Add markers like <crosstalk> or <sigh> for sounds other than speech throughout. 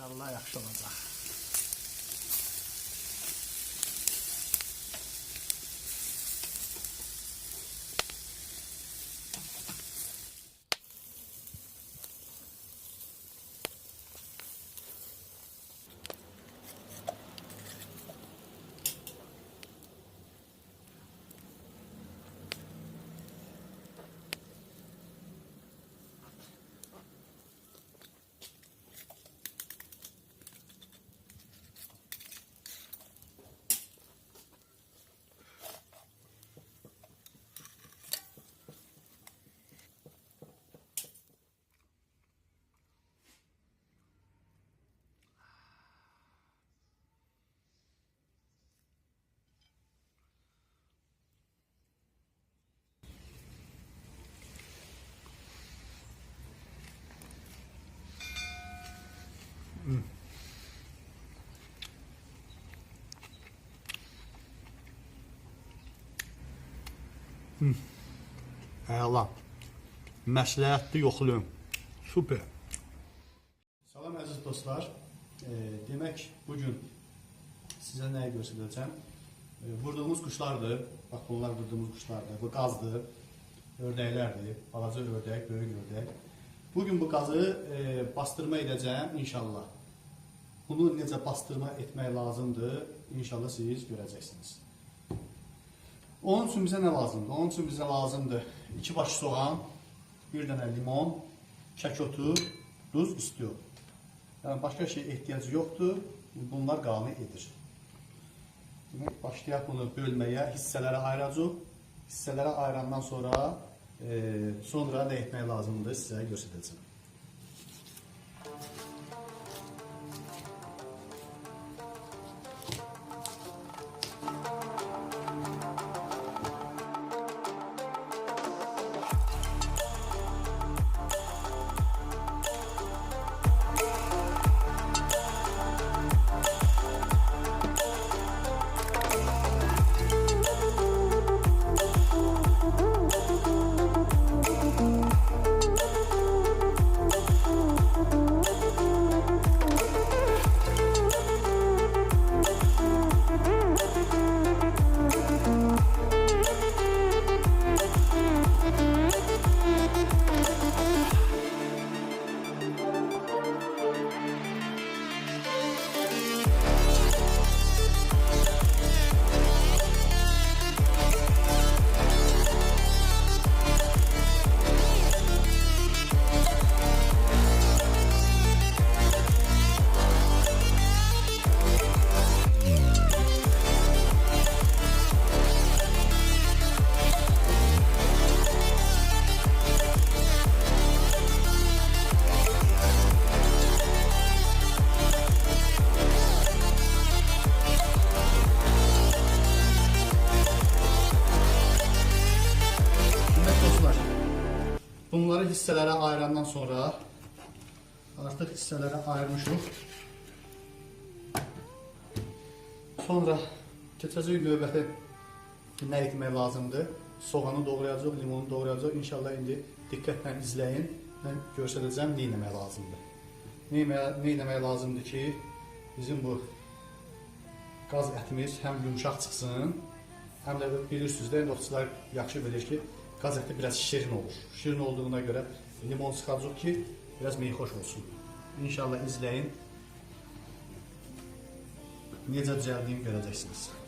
İnşallah yaxşı olacaq. Əla. Məsləhətli yoxlayın. Super. Salam əziz dostlar. E, demək bu gün sizə nəyi göstərəcəm? E, vurduğumuz quşlardır. Bax bunlar vurduğumuz quşlardır. Bu qazdır. Ördəklərdir. Balaca ördək, böyük ördək. Bu gün bu qazı e, bastırma edəcəm inşallah. Bunu necə bastırma etmək lazımdır, inşallah siz görəcəksiniz. Onun üçün bizə nə lazımdır? Onun üçün bizə lazımdır 2 baş soğan, 1 dənə limon, çəkotu, duz istiyor. Yəni başqa şey ehtiyacı yoxdur. Bunlar qane edir. Demək, başlayaq bunu bölməyə, hissələrə ayıracaq. Hissələrə ayırandan sonra e, sonra nə etmək lazımdır sizə göstərəcəm. Bunları hissələrə ayırandan sonra artıq hissələrə ayırmışıq. Sonra keçəcək növbəti nə etmək lazımdır? Soğanı doğrayacaq, limonu doğrayacaq. İnşallah indi diqqətlə izləyin. Mən göstərəcəm nə etmək lazımdır. Nə etmək, lazımdır ki, bizim bu qaz ətimiz həm yumşaq çıxsın, həm də bilirsiniz də, endokçular yaxşı bilir ki, qaz əti biraz şirin olur. Şirin olduğuna görə limon sıxacaq ki, biraz meyxoş olsun. İnşallah izləyin. Necə düzəldiyimi görəcəksiniz.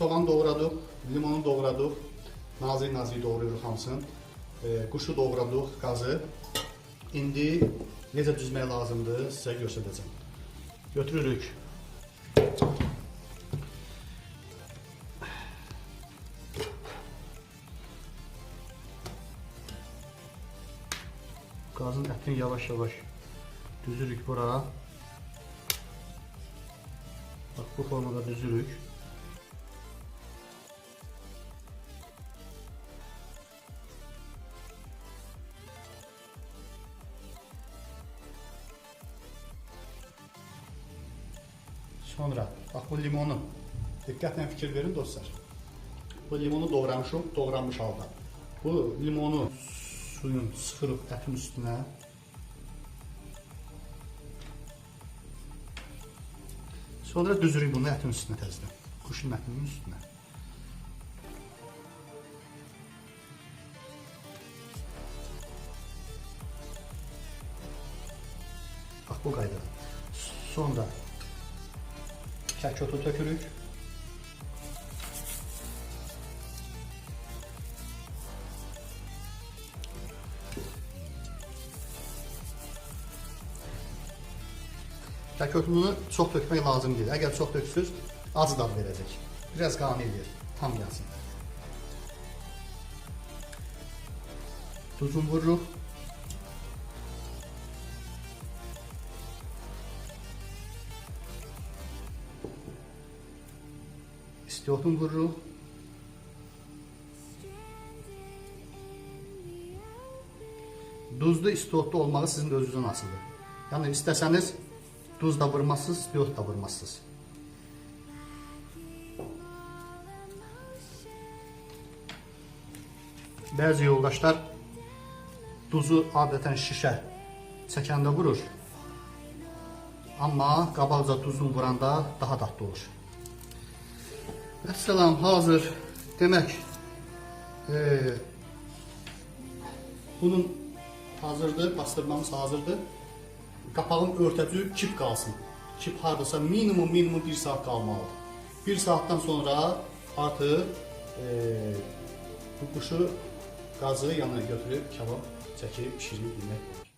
Soğan doğradıq, limonu doğradıq, nazik-nazik doğrayırıq hamısını. E, ee, quşu doğradıq, qazı. İndi necə düzmək lazımdır sizə göstərəcəm. Götürürük. Qazın ətini yavaş-yavaş düzürük bura. Bak bu formada düzürük. Bu limonu diqqətlə fikir verin dostlar. Bu limonu doğramışım, doğranmış halda. Bu limonu suyun sıxırıb ətin üstünə Sonra düzürük bunu ətin üstünə təzədən. Quşun ətinin üstünə. Bax bu qaydada. Sonra kərkotu tökürük. Kərkotunu çox tökmək lazım deyil. Əgər çox töksüz, acı dad verəcək. Biraz qane eləyir, tam gəlsin. Duzunu vururuq. İstiotunu vururuq. Duzlu istiotlu olmağı sizin özünüzün asılıdır. Yəni istəsəniz duz da vurmazsınız, istiot da vurmazsınız. Bəzi yoldaşlar duzu adətən şişə çəkəndə vurur. Amma qabaqca duzunu vuranda daha dadlı olur. Əssalam, hazır. Demək, e, bunun hazırdır, bastırmamız hazırdır. Qapağın örtəcü kip qalsın. Kip hardasa minimum minimum 1 saat qalmalıdır. 1 saatdan sonra artıq e, bu quşu qazı yanına götürüb kebab çəkib pişirib yemək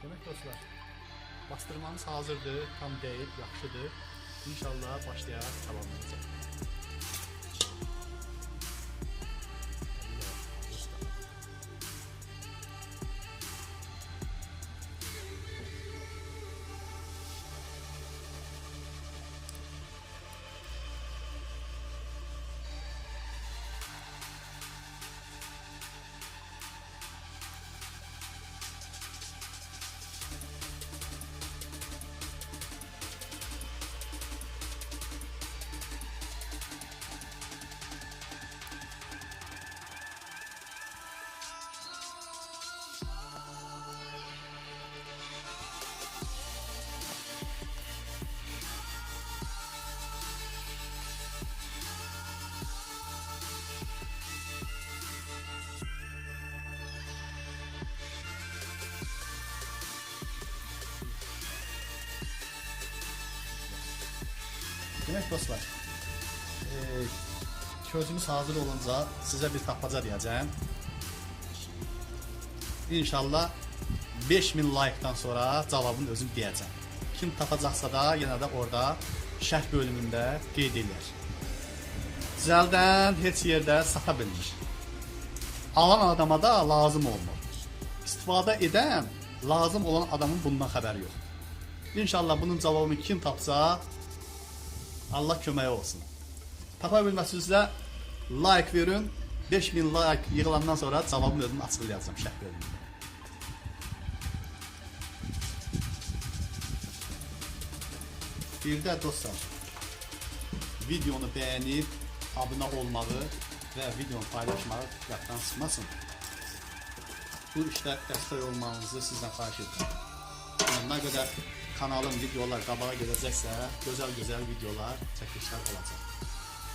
Demək dostlar, bastırmamız hazırdır, tam deyil, yaxşıdır. İnşallah başlayaraq tamamlayacaq. Demek dostlar, e, hazır olunca size bir tapaca diyeceğim. İnşallah 5000 like'dan sonra cevabını özüm diyeceğim. Kim tapacaqsa da yine de orada şərh bölümündə qeyd edir. Düzəldən heç yerdə sata bilmir. Alan adama da lazım olmur. İstifadə edən lazım olan adamın bundan xəbəri yox. İnşallah bunun cavabını kim tapsa Allah köməyi olsun. Tapa bilməsinizsə like verin. 5000 like yığılandan sonra cavabını özüm açıqlayacağam şərh bölümündə. Bir də dostlar, videonu bəyənib, abunə olmağı və videonu paylaşmağı yaddan çıxmasın. Bu işdə dəstək olmanızı sizdən xahiş edirəm. Nə qədər kanalın videolar qabağa gedəcəksə, gözəl-gözəl videolar, çəkilişlər olacaq.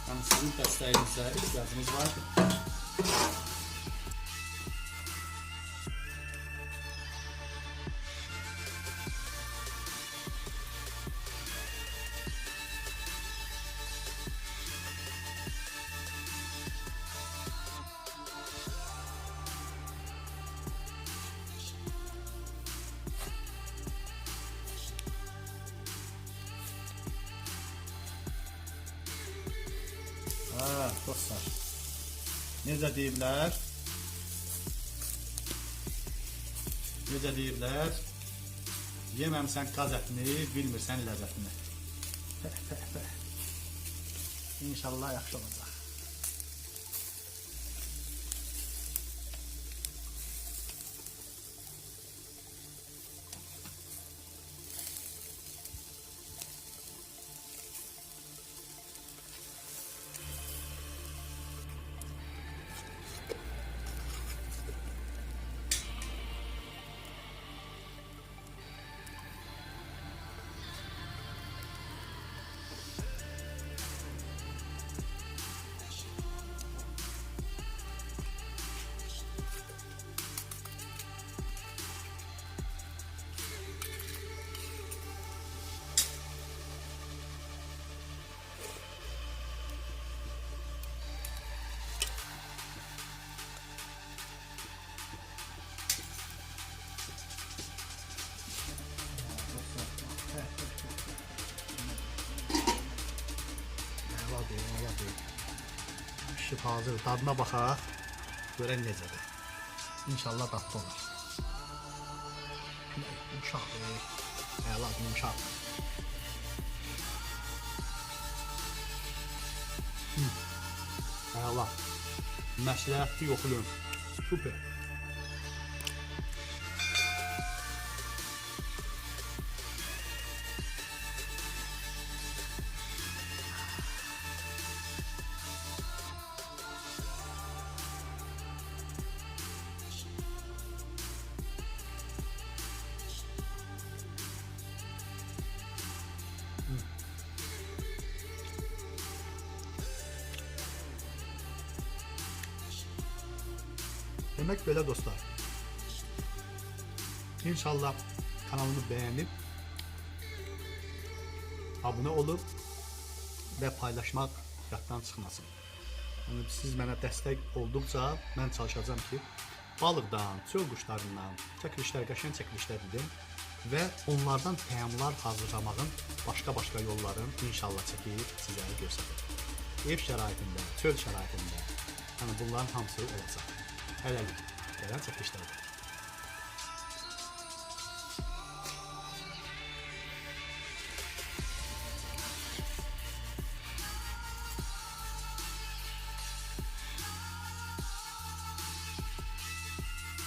Yəni sizin dəstəyinizə ehtiyacımız var. Hə, dostlar. Necə deyiblər? Necə deyiblər? Yeməmsən qaz ətini, bilmirsən ləzzətini. <laughs> İnşallah yaxşı olacaq. Nəvadır. Şıp hazır. Dadına baxaq. Görən necədir. İnşallah dadlı olar. Yumuşaqdır. Əla, yumuşaq. Əla. Məsləhətli yoxluyum. Super. Demek böyle dostlar. İnşallah kanalımı beğenip abone olup ve paylaşmak yaddan çıxmasın. Yəni siz mənə dəstək olduqca mən çalışacağam ki, balıqdan, çöl quşlarından çəkilişlər, qəşəng çəkilişlər edim və onlardan təamlar hazırlamağın başqa-başqa yollarını inşallah çəkib sizə göstərim. Ev şəraitində, çöl şəraitində, yəni bunların hamısı olacaq. Hələlik gələn çəkilişlərdə.